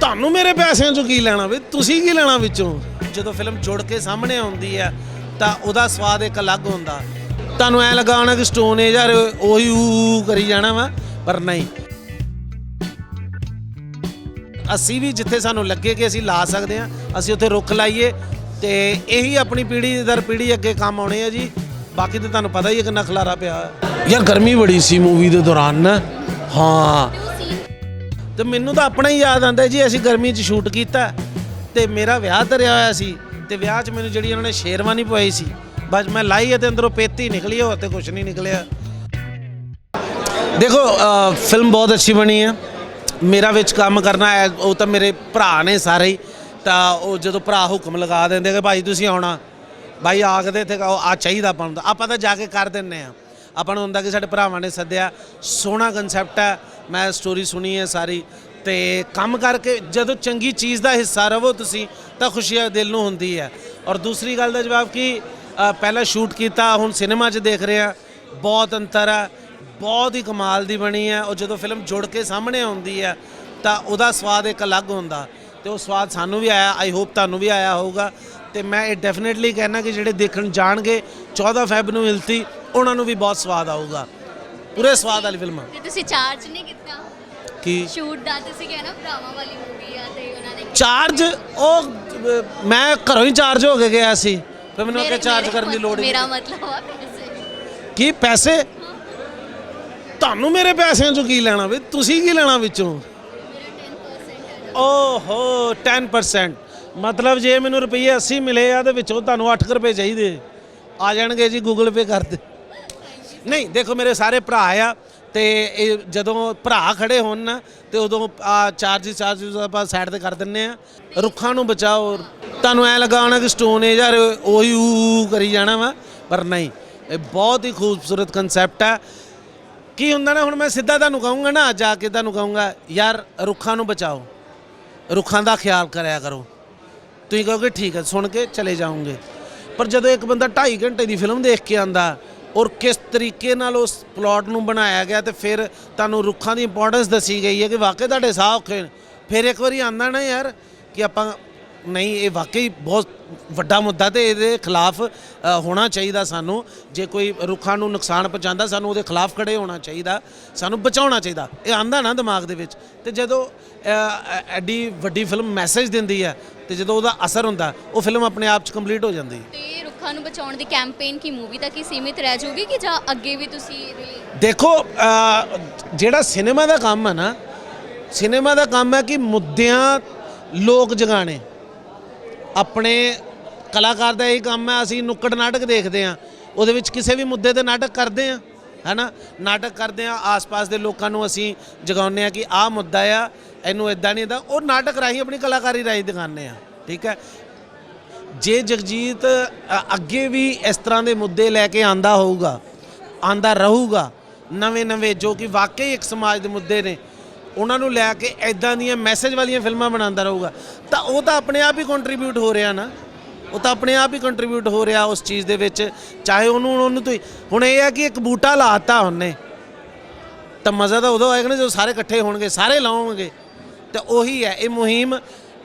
ਤੁਹਾਨੂੰ ਮੇਰੇ ਪੈਸਿਆਂ ਚੋਂ ਕੀ ਲੈਣਾ ਵੀ? ਤੁਸੀਂ ਕੀ ਲੈਣਾ ਵਿੱਚੋਂ? ਜਦੋਂ ਫਿਲਮ ਜੁੜ ਕੇ ਸਾਹਮਣੇ ਆਉਂਦੀ ਹੈ ਤਾਂ ਉਹਦਾ ਸਵਾਦ ਇੱਕ ਅਲੱਗ ਹੁੰਦਾ। ਤੁਹਾਨੂੰ ਐ ਲੱਗਾ ਹੋਣਾ ਕਿ ਸਟੋਨ ਏਜ ਯਾਰ ਉਹੀ ਊ ਕਰੀ ਜਾਣਾ ਵਾ ਪਰ ਨਹੀਂ। ਅਸੀਂ ਵੀ ਜਿੱਥੇ ਸਾਨੂੰ ਲੱਗੇ ਕਿ ਅਸੀਂ ਲਾ ਸਕਦੇ ਹਾਂ ਅਸੀਂ ਉੱਥੇ ਰੁੱਖ ਲਾਈਏ ਤੇ ਇਹੀ ਆਪਣੀ ਪੀੜ੍ਹੀ ਦਰ ਪੀੜ੍ਹੀ ਅੱਗੇ ਕੰਮ ਆਉਣੇ ਆ ਜੀ। ਬਾਕੀ ਤੇ ਤੁਹਾਨੂੰ ਪਤਾ ਹੀ ਹੈ ਕਿੰਨਾ ਖਲਾਰਾ ਪਿਆ। ਯਾਰ ਗਰਮੀ ਬੜੀ ਸੀ ਮੂਵੀ ਦੇ ਦੌਰਾਨ। ਨਾ ਹਾਂ। ਤੇ ਮੈਨੂੰ ਤਾਂ ਆਪਣਾ ਹੀ ਯਾਦ ਆਂਦਾ ਜੀ, ਅਸੀਂ ਗਰਮੀ 'ਚ ਸ਼ੂਟ ਕੀਤਾ ਤੇ ਮੇਰਾ ਵਿਆਹ ਧਰਿਆ ਹੋਇਆ ਸੀ ਤੇ ਵਿਆਹ 'ਚ ਮੈਨੂੰ ਜਿਹੜੀ ਉਹਨਾਂ ਨੇ ਸ਼ੇਰਵਾਨੀ ਪਵਾਈ ਸੀ। ਬਸ ਮੈਂ ਲਾਈ ਅਤੇ ਅੰਦਰੋਂ ਪੇਤੀ ਨਿਕਲੀ, ਹੋਰ ਤੇ ਕੁਝ ਨਹੀਂ ਨਿਕਲਿਆ। ਦੇਖੋ ਫਿਲਮ ਬਹੁਤ ਅੱਛੀ ਬਣੀ ਹੈ ਮੇਰਾ ਵਿੱਚ ਕੰਮ ਕਰਨਾ ਹੈ, ਉਹ ਤਾਂ ਮੇਰੇ ਭਰਾ ਨੇ ਸਾਰੇ ਹੀ। ਤਾਂ ਉਹ ਜਦੋਂ ਭਰਾ ਹੁਕਮ ਲਗਾ ਦਿੰਦੇ ਕਿ ਭਾਈ ਤੁਸੀਂ ਆਉਣਾ, ਭਾਈ ਆਖਦੇ ਇੱਥੇ ਆ ਚਾਹੀਦਾ ਆਪਾਂ ਨੂੰ ਆਪਾਂ ਤਾਂ ਜਾ ਕੇ ਕਰ ਦਿੰਨੇ ਆ। ਆਪਾਂ ਨੂੰ ਹੁੰਦਾ ਕਿ ਸਾਡੇ ਭਰਾਵਾਂ ਨੇ ਸੱਦਿਆ, ਸੋਹਣਾ ਕਨਸੈਪਟ ਹੈ। ਮੈਂ ਸਟੋਰੀ ਸੁਣੀ ਹੈ ਸਾਰੀ। ਤੇ ਕੰਮ ਕਰਕੇ ਜਦੋਂ ਚੰਗੀ ਚੀਜ਼ ਦਾ ਹਿੱਸਾ ਰਵੋ ਤੁਸੀਂ, ਤਾਂ ਖੁਸ਼ੀ ਦਿਲ ਨੂੰ ਹੁੰਦੀ ਹੈ। ਔਰ ਦੂਸਰੀ ਗੱਲ ਦਾ ਜਵਾਬ ਕਿ ਪਹਿਲਾਂ ਸ਼ੂਟ ਕੀਤਾ, ਹੁਣ ਸਿਨੇਮਾ 'ਚ ਦੇਖ ਰਹੇ ਆ ਬਹੁਤ ਅੰਤਰ ਆ ਬਹੁਤ ਹੀ ਕਮਾਲ ਦੀ ਬਣੀ ਹੈ। ਉਹ ਜਦੋਂ ਫਿਲਮ ਜੁੜ ਕੇ ਸਾਹਮਣੇ ਆਉਂਦੀ ਹੈ, ਤਾਂ ਉਹਦਾ ਸਵਾਦ ਇੱਕ ਅਲੱਗ ਹੁੰਦਾ। ਤੇ ਉਹ ਸਵਾਦ ਸਾਨੂੰ ਵੀ ਆਇਆ ਆਈ ਹੋਪ ਤੁਹਾਨੂੰ ਵੀ ਆਇਆ ਹੋਊਗਾ। ਤੇ ਮੈਂ ਇਹ ਡੈਫੀਨਿਟਲੀ ਕਹਿਣਾ ਕਿ ਜਿਹੜੇ ਦੇਖਣ ਜਾਣਗੇ 14 ਫੈਬ ਨੂੰ ਮਿਲਤੀ, ਉਹਨਾਂ ਨੂੰ ਵੀ ਬਹੁਤ ਸਵਾਦ ਆਊਗਾ। ਪੂਰੇ ਸਵਾਦ ਵਾਲੀ ਫਿਲਮ ਆ। ਤੇ ਤੁਸੀਂ ਚਾਰਜ ਨਹੀਂ ਕੀਤਾ? ਕੀ? ਸ਼ੂਟ ਦਾ ਤੁਸੀਂ ਕਹਿਣਾ ਭਰਾਵਾਂ ਵਾਲੀ ਮੂਵੀ ਆ ਤੇ ਉਹਨਾਂ ਨੇ ਚਾਰਜ ਉਹ ਮੈਂ ਘਰੋਂ ਹੀ ਚਾਰਜ ਹੋ ਕੇ ਗਿਆ ਸੀ। ਫਿਰ ਮੈਨੂੰ ਮੇਰੇ- ਚਾਰਜ ਮੇਰੇ ਕਰਨ ਦੀ ਲੋੜ ਹੀ ਮੇਰਾ ਮਤਲਬ ਆ ਪੈਸੇ। ਕੀ ਪੈਸੇ? ਤੁਹਾਨੂੰ ਮੇਰੇ ਪੈਸਿਆਂ ਚੋਂ ਕੀ ਲੈਣਾ ਵੀ? ਤੁਸੀਂ ਕੀ ਲੈਣਾ ਵਿੱਚੋਂ? ਮੇਰਾ 10% ਹੈ ਓਹੋ 10% ਮਤਲਬ ਜੇ ਮੈਨੂੰ ਰੁਪਈਏ 80 ਮਿਲੇ ਆ ਤੇ ਵਿੱਚੋਂ ਤੁਹਾਨੂੰ 8 ਰੁਪਏ ਚਾਹੀਦੇ। ਆ ਜਾਣਗੇ ਜੀ ਗੂਗਲ ਪੇ ਕਰ ਦੇ। ਨਹੀਂ, ਦੇਖੋ ਮੇਰੇ ਸਾਰੇ ਭਰਾ ਆ ਤੇ ਇਹ ਜਦੋਂ ਭਰਾ ਖੜੇ ਹੋਣ ਨਾ, ਤੇ ਉਦੋਂ ਆ ਚਾਰਜ ਚਾਰਜ ਆਪਾਂ ਸਾਈਡ ਤੇ ਕਰ ਦਿੰਨੇ ਆ। ਰੁੱਖਾਂ ਨੂੰ ਬਚਾਓ। ਤੁਹਾਨੂੰ ਐ ਲੱਗਾ ਹੋਣਾ ਕਿ ਸਟੋਨ ਏਜ ਯਾਰ ਉਹੀ ਊ ਕਰੀ ਜਾਣਾ ਵਾ, ਪਰ ਨਹੀਂ। ਇਹ ਬਹੁਤ ਹੀ ਖੂਬਸੂਰਤ ਕਨਸੈਪਟ ਹੈ ਕੀ ਹੁੰਦਾ ਨਾ, ਹੁਣ ਮੈਂ ਸਿੱਧਾ ਤੁਹਾਨੂੰ ਕਹੂੰਗਾ ਨਾ, ਜਾ ਕੇ ਤੁਹਾਨੂੰ ਕਹੂੰਗਾ, ਯਾਰ ਰੁੱਖਾਂ ਨੂੰ ਬਚਾਓ। ਰੁੱਖਾਂ ਦਾ ਖਿਆਲ ਕਰਿਆ ਕਰੋ। ਤੁਸੀਂ ਕਹੋਗੇ, ਠੀਕ ਹੈ, ਸੁਣ ਕੇ ਚਲੇ ਜਾਓਗੇ। ਪਰ ਜਦੋਂ ਇੱਕ ਬੰਦਾ 2.5 ਘੰਟੇ ਦੀ ਫਿਲਮ ਦੇਖ ਕੇ ਆਂਦਾ ਔਰ ਕਿਸ ਤਰੀਕੇ ਨਾਲ ਉਸ ਪਲਾਟ ਨੂੰ ਬਣਾਇਆ ਗਿਆ ਤੇ ਫਿਰ ਤੁਹਾਨੂੰ ਰੁੱਖਾਂ ਦੀ ਇੰਪੋਰਟੈਂਸ ਦੱਸੀ ਗਈ ਹੈ ਕਿ ਵਾਕਈ ਤੁਹਾਡੇ ਸਾਹ ਔਖੇ ਨੇ। ਫਿਰ ਇੱਕ ਵਾਰੀ ਆਂਦਾ ਨਾ ਯਾਰ ਕਿ ਆਪਾਂ ਨਹੀਂ, ਇਹ ਵਾਕਈ ਬਹੁਤ ਵੱਡਾ ਮੁੱਦਾ ਤੇ ਇਹਦੇ ਖਿਲਾਫ ਹੋਣਾ ਚਾਹੀਦਾ ਸਾਨੂੰ। ਜੇ ਕੋਈ ਰੁੱਖਾਂ ਨੂੰ ਨੁਕਸਾਨ ਪਹੁੰਚਾਉਂਦਾ, ਸਾਨੂੰ ਉਹਦੇ ਖਿਲਾਫ ਖੜੇ ਹੋਣਾ ਚਾਹੀਦਾ, ਸਾਨੂੰ ਬਚਾਉਣਾ ਚਾਹੀਦਾ। ਇਹ ਆਂਦਾ ਨਾ ਦਿਮਾਗ ਦੇ ਵਿੱਚ। ਤੇ ਜਦੋਂ ਐਡੀ ਵੱਡੀ ਫਿਲਮ ਮੈਸੇਜ ਦਿੰਦੀ ਹੈ ਤੇ ਜਦੋਂ ਉਹਦਾ ਅਸਰ ਹੁੰਦਾ, ਉਹ ਫਿਲਮ ਆਪਣੇ ਆਪ 'ਚ ਕੰਪਲੀਟ ਹੋ ਜਾਂਦੀ। ਹੈ ਰੁੱਖਾਂ ਨੂੰ ਬਚਾਉਣ ਦੀ ਕੈਂਪੇਨ ਕੀ ਮੂਵੀ ਤੱਕ ਹੀ ਸੀਮਿਤ ਰਹਿ ਜਾਊਗੀ ਕਿ ਜਾਂ ਅੱਗੇ ਵੀ ਤੁਸੀਂ ਇਹਦੇ ਲਈ ਦੇਖੋ ਅ, ਜਿਹੜਾ ਸਿਨੇਮਾ ਦਾ ਕੰਮ ਹੈ ਨਾ ਸਿਨੇਮਾ ਦਾ ਕੰਮ ਹੈ ਕਿ ਮੁੱਦਿਆਂ ਲੋਕ ਜਗਾਣੇ ਆਪਣੇ ਕਲਾਕਾਰ ਦਾ ਇਹ ਕੰਮ ਹੈ ਅਸੀਂ ਨੁੱਕੜ ਨਾਟਕ ਦੇਖਦੇ ਹਾਂ ਉਹਦੇ ਵਿੱਚ ਕਿਸੇ ਵੀ ਮੁੱਦੇ ਤੇ ਨਾਟਕ ਕਰਦੇ ਹਾਂ ਹੈਨਾ? ਨਾਟਕ ਕਰਦੇ ਹਾਂ ਆਸ-ਪਾਸ ਦੇ ਲੋਕਾਂ ਨੂੰ ਅਸੀਂ ਜਗਾਉਂਦੇ ਹਾਂ ਕਿ ਆਹ ਮੁੱਦਾ ਆ ਇਹਨੂੰ ਇਦਾਂ ਨਹੀਂ ਇਦਾਂ ਉਹ ਨਾਟਕ ਰਾਹੀਂ ਆਪਣੀ ਕਲਾਕਾਰੀ ਰਾਹੀਂ ਦਿਖਾਉਂਦੇ ਹਾਂ ਠੀਕ ਹੈ? ਜੇ ਜਗਜੀਤ ਅੱਗੇ ਵੀ ਇਸ ਤਰ੍ਹਾਂ ਦੇ ਮੁੱਦੇ ਲੈ ਕੇ ਆਂਦਾ ਹੋਊਗਾ, ਆਂਦਾ ਰਹੂਗਾ, ਨਵੇਂ ਨਵੇਂ ਜੋ ਕਿ ਵਾਕਈ ਇੱਕ ਸਮਾਜ ਦੇ ਮੁੱਦੇ ਨੇ, ਉਹਨਾਂ ਨੂੰ ਲੈ ਕੇ ਐਦਾਂ ਦੀਆਂ ਮੈਸੇਜ ਵਾਲੀਆਂ ਫਿਲਮਾਂ ਬਣਾਉਂਦਾ ਰਹੂਗਾ, ਤਾਂ ਉਹ ਤਾਂ ਆਪਣੇ ਆਪ ਹੀ ਕੰਟਰੀਬਿਊਟ ਹੋ ਰਿਹਾ ਨਾ। ਉਹ ਤਾਂ ਆਪਣੇ ਆਪ ਹੀ ਕੰਟਰੀਬਿਊਟ ਹੋ ਰਿਹਾ ਉਸ ਚੀਜ਼ ਦੇ ਵਿੱਚ, ਚਾਹੇ ਉਹਨੂੰ ਉਹਨੂੰ ਤੁਸੀਂ, ਹੁਣ ਇਹ ਹੈ ਕਿ ਇੱਕ ਬੂਟਾ ਲਾਤਾ ਉਹਨੇ, ਤਾਂ ਮਜ਼ਾ ਤਾਂ ਉਦੋਂ ਆਏਗਾ ਨਾ ਜਦੋਂ ਸਾਰੇ ਇਕੱਠੇ ਹੋਣਗੇ, ਸਾਰੇ ਲਾਉਣਗੇ, ਤਾਂ ਉਹੀ ਹੈ, ਇਹ ਮੁਹਿੰਮ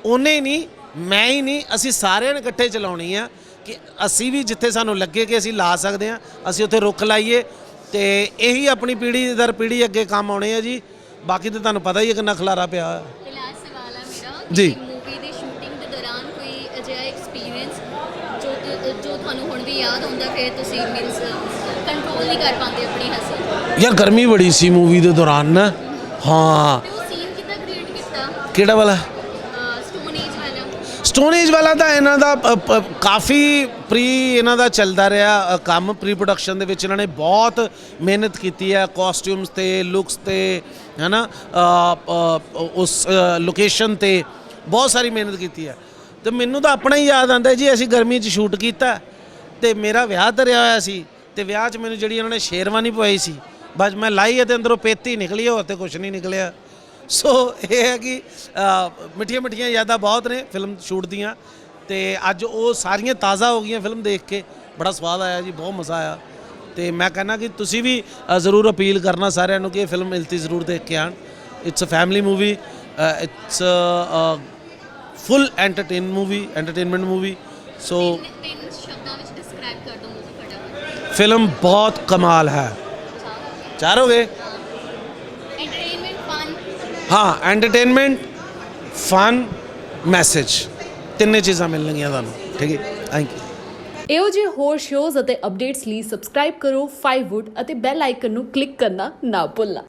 ਉਹਨੇ ਨਹੀਂ ਮੈਂ ਹੀ ਨਹੀਂ ਅਸੀਂ ਸਾਰਿਆਂ ਨੇ ਇਕੱਠੇ ਚਲਾਉਣੀ ਆ ਕਿ ਅਸੀਂ ਵੀ ਜਿੱਥੇ ਸਾਨੂੰ ਲੱਗੇ ਕਿ ਅਸੀਂ ਲਾ ਸਕਦੇ ਆ ਅਸੀਂ ਉੱਥੇ ਰੁੱਖ ਲਾਈਏ ਤੇ ਇਹੀ ਆਪਣੀ ਪੀੜ੍ਹੀ ਦਰ ਪੀੜ੍ਹੀ ਅੱਗੇ ਕੰਮ ਆਉਣੇ ਆ ਜੀ। ਬਾਕੀ ਤਾਂ ਤੁਹਾਨੂੰ ਪਤਾ ਹੀ ਹੈ ਕਿੰਨਾ ਖਲਾਰਾ ਪਿਆ ਹੈ। ਤੇ ਲਾਸਟ ਸਵਾਲ ਆ ਮੇਰਾ ਜੀ। ਮੂਵੀ ਦੀ ਸ਼ੂਟਿੰਗ ਦੇ ਦੌਰਾਨ ਕੋਈ ਅਜਿਹਾ ਐਕਸਪੀਰੀਅੰਸ ਜੋ ਤੁ- ਜੋ ਤੁਹਾਨੂੰ ਹੁਣ ਵੀ ਯਾਦ ਹੁੰਦਾ ਫਿਰ ਤੁਸੀਂ ਮੀਨਸ ਕੰਟਰੋਲ ਨਹੀਂ ਕਰ ਪਾਉਂਦੇ ਆਪਣੀ ਹੱਸੀ? ਯਾਰ ਗਰਮੀ ਬੜੀ ਸੀ ਮੂਵੀ ਦੇ ਦੌਰਾਨ ਨਾ। ਹਾਂ। ਤੇ ਉਹ ਸੀਨ ਕਿੱਦਾਂ ਕ੍ਰੀਏਟ ਕੀਤਾ? ਕਿਹੜਾ ਵਾਲਾ? ਸਟੋਨ ਏਜ ਵਾਲਾ ਤਾਂ ਇਹਨਾਂ ਦਾ ਅ, ਪ, ਕਾਫੀ ਪ੍ਰੀ ਇਹਨਾਂ ਦਾ ਚੱਲਦਾ ਰਿਹਾ ਅ, ਕੰਮ ਪ੍ਰੀ ਪ੍ਰੋਡਕਸ਼ਨ ਦੇ ਵਿੱਚ ਇਹਨਾਂ ਨੇ ਬਹੁਤ ਮਿਹਨਤ ਕੀਤੀ ਹੈ ਕਾਸਟਿਊਮਸ ਤੇ ਲੁੱਕਸ ਤੇ ਹੈਨਾ ਅ, ਅ, ਉਸ ਲੋਕੇਸ਼ਨ ਤੇ ਬਹੁਤ ਸਾਰੀ ਮਿਹਨਤ ਕੀਤੀ ਹੈ। ਤੇ ਮੈਨੂੰ ਤਾਂ ਆਪਣਾ ਹੀ ਯਾਦ ਆਂਦਾ ਜੀ ਅਸੀਂ ਗਰਮੀ 'ਚ ਸ਼ੂਟ ਕੀਤਾ ਤੇ ਮੇਰਾ ਵਿਆਹ ਧਰਿਆ ਹੋਇਆ ਸੀ ਤੇ ਵਿਆਹ 'ਚ ਮੈਨੂੰ ਜਿਹੜੀ ਉਹਨਾਂ ਨੇ ਸ਼ੇਰਵਾਨੀ ਪਵਾਈ ਸੀ ਬਸ ਮੈਂ ਲਾਈ ਅਤੇ ਅੰਦਰੋਂ ਪੇਤੀ ਨਿਕਲੀ ਹੋਰ ਤੇ ਕੁਝ ਨਹੀਂ ਨਿਕਲਿਆ। ਸੋ ਇਹ ਹੈ ਕਿ ਮਿੱਠੀਆਂ ਮਿੱਠੀਆਂ ਯਾਦਾਂ ਬਹੁਤ ਨੇ ਫਿਲਮ ਸ਼ੂਟ ਦੀਆਂ ਤੇ ਅੱਜ ਉਹ ਸਾਰੀਆਂ ਤਾਜ਼ਾ ਹੋ ਗਈਆਂ ਫਿਲਮ ਦੇਖ ਕੇ। ਬੜਾ ਸਵਾਦ ਆਇਆ ਜੀ ਬਹੁਤ ਮਜ਼ਾ ਆਇਆ। ਤੇ ਮੈਂ ਕਹਿੰਦਾ ਕਿ ਤੁਸੀਂ ਵੀ ਅ, ਜ਼ਰੂਰ ਅਪੀਲ ਕਰਨਾ ਸਾਰਿਆਂ ਨੂੰ ਕਿ ਇਹ ਫਿਲਮ ਮਿਲਤੀ ਜ਼ਰੂਰ ਦੇਖ ਕੇ ਆਣ it's a family movie it's full entertain movie entertainment movie so film ਬਹੁਤ ਕਮਾਲ ਹੈ। ਚਾਰ ਹੋ। ਗਏ ਐਂਟਰਟੇਨਮੈਂਟ ਹਾਂ ਐਂਟਰਟੇਨਮੈਂਟ ਫਨ ਮੈਸੇਜ ਤਿੰਨੇ ਚੀਜ਼ਾਂ ਮਿਲਣਗੀਆਂ ਤੁਹਾਨੂੰ ਠੀਕ ਹੈ ਥੈਂਕ ਯੂ ਇਹੋ ਜਿਹੇ ਹੋਰ ਸ਼ੋਜ਼ ਅਤੇ ਅਪਡੇਟਸ ਲਈ ਸਬਸਕ੍ਰਾਈਬ ਕਰੋ 5wood ਅਤੇ ਬੈਲ ਆਈਕਨ ਨੂੰ ਕਲਿੱਕ ਕਰਨਾ ਨਾ ਭੁੱਲਣਾ